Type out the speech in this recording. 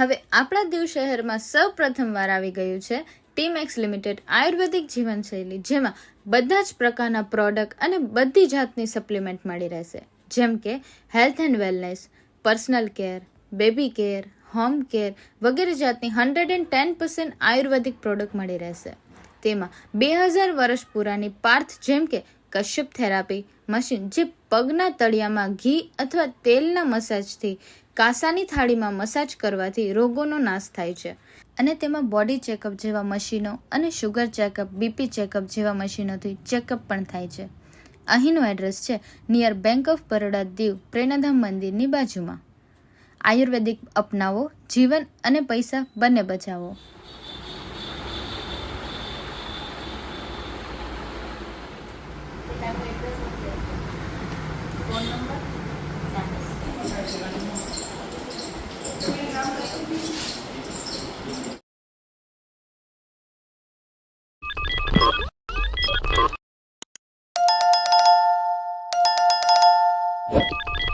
આપણા દીવ શહેરમાં સૌ પ્રથમવાર આવી ગયું છે ટીમ એક્સ લિમિટેડ આયુર્વેદિક જીવનશૈલી, જેમાં બધા જ પ્રકારના પ્રોડક્ટ અને બધી જાતની સપ્લિમેન્ટ મળી રહેશે. જેમ કે health and wellness personal care baby care home care વગેરે જાતની hundred and ten percent ayurvedic product મળી રહેશે. તેમાં બે હજાર વર્ષ પુરાની પાર્થ જેમ કે કશ્યપ થેરાપી મશીન જે પગના તળિયામાં ઘી અથવા તેલના મસાજથી કાસાની થાળીમાં મસાજ કરવાથી રોગોનો નાશ થાય છે. અને તેમાં બોડી ચેકઅપ જેવા મશીનો અને શુગર ચેકઅપ બીપી ચેકઅપ જેવા મશીનોથી ચેકઅપ પણ થાય છે. અહીંનું એડ્રેસ છે near bank of Baroda Diu, Prernadham મંદિરની બાજુમાં. આયુર્વેદિક અપનાવો, જીવન અને પૈસા બંને બચાવો. What?